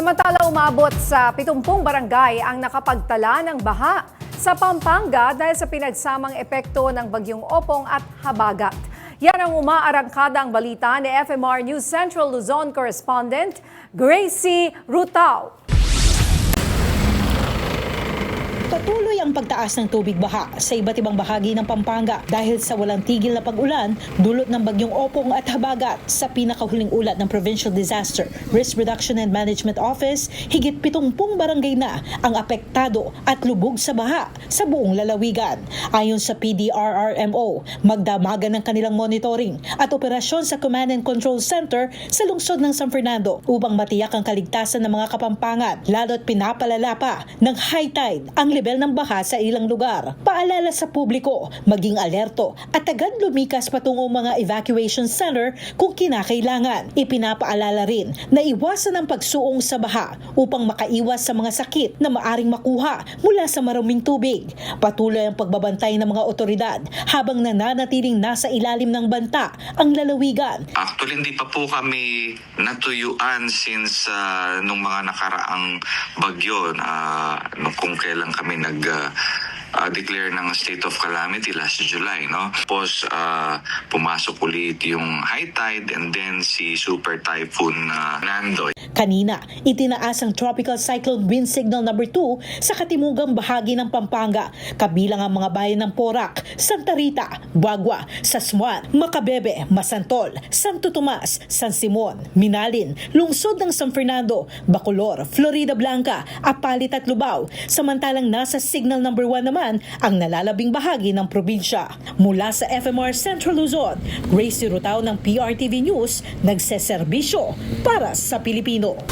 Samantala umabot sa 70 barangay ang nakapagtala ng baha sa Pampanga dahil sa pinagsamang epekto ng bagyong Opong at Habagat. Yan ang umaarangkada ang balita ni FMR News Central Luzon correspondent Gracie Rutao. Patuloy ang pagtaas ng tubig baha sa iba't ibang bahagi ng Pampanga dahil sa walang tigil na pag-ulan dulot ng bagyong Opong at Habagat sa pinakahuling ulat ng Provincial Disaster Risk Reduction and Management Office, higit 70 barangay na ang apektado at lubog sa baha sa buong lalawigan. Ayon sa PDRRMO, magdamagan ng kanilang monitoring at operasyon sa Command and Control Center sa lungsod ng San Fernando upang matiyak ang kaligtasan ng mga kapampangan lalo't pinapalala pa ng high tide ang level ng baha sa ilang lugar. Paalala sa publiko, maging alerto at agad lumikas patungo mga evacuation center kung kinakailangan. Ipinapaalala rin na iwasan ang pagsuong sa baha upang makaiwas sa mga sakit na maaring makuha mula sa maruming tubig. Patuloy ang pagbabantay ng mga otoridad habang nananatiling nasa ilalim ng banta ang lalawigan Actually, hindi pa po kami natuyuan since ah, nung mga nakaraang bagyo, nung kung kailan kami nag ah, ah, declare ng state of calamity last July, no? Tapos ah, pumasok ulit yung high tide and then si super typhoon ah, Nando. Kanina, itinaas ang Tropical Cyclone Wind Signal number 2 sa katimugang bahagi ng Pampanga, kabilang ang mga bayan ng Porac, Santa Rita, Bagua, Sasmuan, Macabebe, Masantol, Santo Tomas, San Simon, Minalin, Lungsod ng San Fernando, Bacolor, Florida Blanca, Apalit at Lubao, samantalang nasa signal number 1 naman ang nalalabing bahagi ng probinsya. Mula sa FMR Central Luzon, Gracie Rutao ng PRTV News, nagseserbisyo para sa Pilipino.